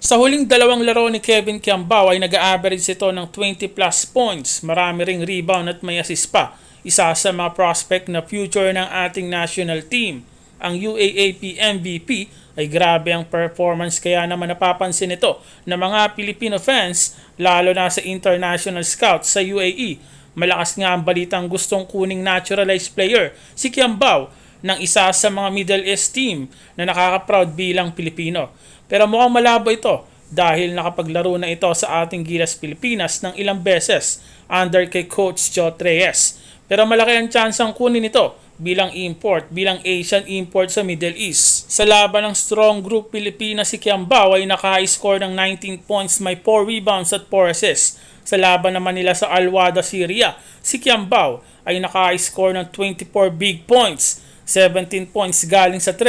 Sa huling dalawang laro ni Kevin Kiambao ay nag-average ito ng 20 plus points, marami ring rebound at may assist pa. Isa sa mga prospect na future ng ating national team. Ang UAAP MVP ay grabe ang performance kaya naman napapansin ito ng mga Filipino fans lalo na sa international scouts sa UAE. Malakas nga ang balitang gustong kuning naturalized player si Kiambao ng isa sa mga Middle East team na nakaka-proud bilang Pilipino. Pero mukhang malabo ito dahil nakapaglaro na ito sa ating Gilas Pilipinas ng ilang beses under kay Coach Joe Reyes. Pero malaki ang tsansang kunin ito bilang import, bilang Asian import sa Middle East. Sa laban ng strong group Pilipinas si Kiambao ay naka-score ng 19 points, may 4 rebounds at 4 assists. Sa laban naman nila sa Al-Wada, Syria, si Kiambao ay naka-score ng 24 big points, 17 points galing sa 3,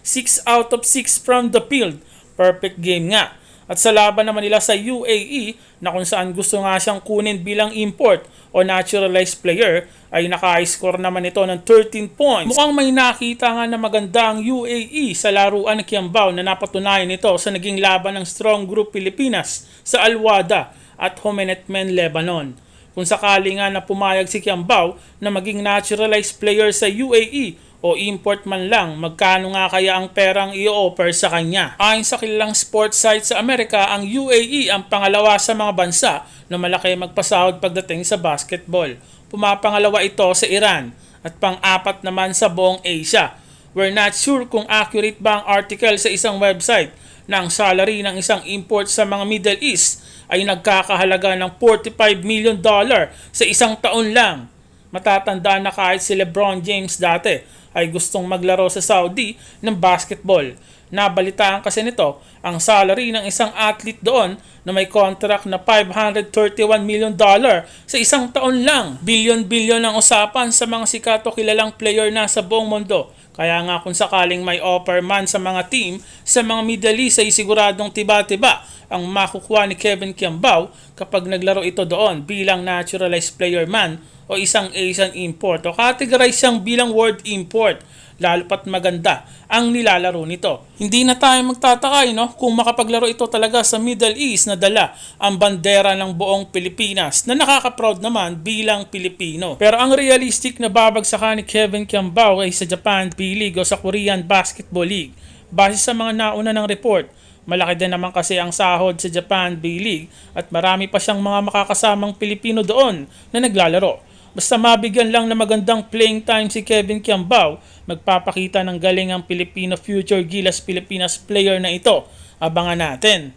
6 out of 6 from the field. Perfect game nga. At sa laban naman nila sa UAE na kung saan gusto nga siyang kunin bilang import o naturalized player ay naka-score naman ito ng 13 points. Mukhang may nakita nga na maganda ang UAE sa laruan ng Kiambao na napatunayan nito sa naging laban ng Strong Group Pilipinas sa Al-Wada at Homenetmen Lebanon. Kung sakali nga na pumayag si Kiambao na maging naturalized player sa UAE o import man lang, magkano nga kaya ang perang i-offer sa kanya? Ayon sa kilalang sports site sa Amerika, ang UAE ang pangalawa sa mga bansa na malaki magpasahod pagdating sa basketball. Pumapangalawa ito sa Iran at pang-apat naman sa buong Asia. We're not sure kung accurate ba ang article sa isang website na ang salary ng isang import sa mga Middle East ay nagkakahalaga ng 45 million dollar sa isang taon lang. Matatanda na kahit si Lebron James dati ay gustong maglaro sa Saudi ng basketball. Nabalitaan kasi nito ang salary ng isang athlete doon na may contract na 531 million dollar sa isang taon lang. Bilyon-bilyon ang usapan sa mga sikat o kilalang player na sa buong mundo. Kaya nga kung sakaling may offer man sa mga team sa mga Middle East ay siguradong tiba-tiba ang makukuha ni Kevin Kiambao kapag naglaro ito doon bilang naturalized player man o isang Asian import o categorize siyang bilang world import lalo pat maganda ang nilalaro nito. Hindi na tayo magtataka no, kung makapaglaro ito talaga sa Middle East na dala ang bandera ng buong Pilipinas na nakaka-proud naman bilang Pilipino. Pero ang realistic na babagsakan ni Kevin Kiambao ay sa Japan B-League o sa Korean Basketball League. Base sa mga nauna ng report, Malaki din naman kasi ang sahod sa Japan B-League at marami pa siyang mga makakasamang Pilipino doon na naglalaro. Basta mabigyan lang na magandang playing time si Kevin Kiambao, magpapakita ng galing ang Filipino future Gilas Pilipinas player na ito. Abangan natin.